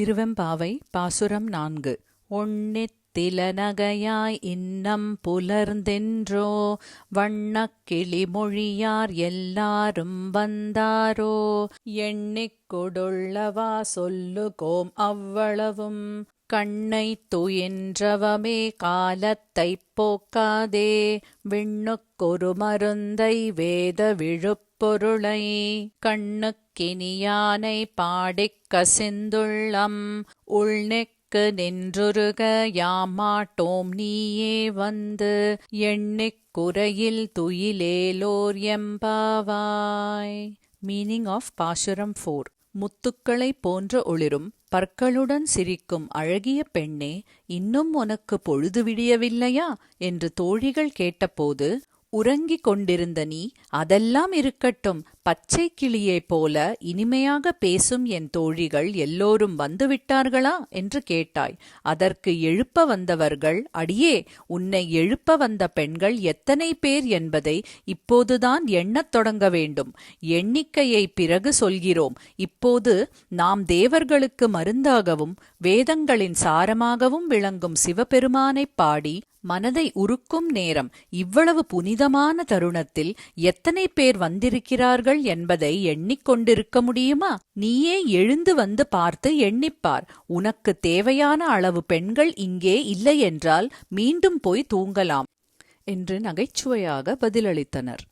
திருவெம்பாவை பாசுரம் நான்கு. ஒன்னித்திலநகையாய் இன்னம் புலர்ந்தென்றோ வண்ணக்கிளி மொழியார் எல்லாரும் வந்தாரோ எண்ணிக் கொடுள்ளவா சொல்லுகோம் அவ்வளவும். கண்ணை துயின்றவமே காலத்தைப் போக்காதே. விண்ணுக்கொரு மருந்தை வேத விழுப்பொருளை. கண்ணுக்கினியானை பாடிக் கசிந்துள்ளம். உள்நெக்கு நின்றுருக யாமாட்டோம் நீயே வந்து. எண்ணிக் குறையில் துயிலேலோர் எம்பாவாய். மீனிங் ஆஃப் பாசுரம் ஃபோர் முத்துக்களைப் போன்ற ஒளிரும் பற்களுடன் சிரிக்கும் அழகிய பெண்ணே இன்னும் உனக்கு பொழுது விடியவில்லையா? என்று தோழிகள் கேட்டபோது உறங்கிக் கொண்டிருந்த நீ அதெல்லாம் இருக்கட்டும் பச்சை கிளியைப் போல இனிமையாக பேசும் என் தோழிகள் எல்லோரும் வந்துவிட்டார்களா? என்று கேட்டாய். அதற்கு எழுப்ப வந்தவர்கள் அடியே உன்னை எழுப்ப வந்த பெண்கள் எத்தனை பேர் என்பதை இப்போதுதான் எண்ணத் தொடங்க வேண்டும். எண்ணிக்கையை பிறகு சொல்கிறோம். இப்போது நாம் தேவர்களுக்கு மருந்தாகவும் வேதங்களின் சாரமாகவும் விளங்கும் சிவபெருமானைப் பாடி மனதை உருக்கும் நேரம். இவ்வளவு புனிதமான தருணத்தில் எத்தனை பேர் வந்திருக்கிறார்கள்? என்பதை எண்ணிக்கொண்டிருக்க முடியுமா? நீயே எழுந்து வந்து பார்த்து எண்ணிப்பார். உனக்கு தேவையான அளவு பெண்கள் இங்கே இல்லையென்றால் மீண்டும் போய் தூங்கலாம். என்று நகைச்சுவையாக பதிலளித்தனர்.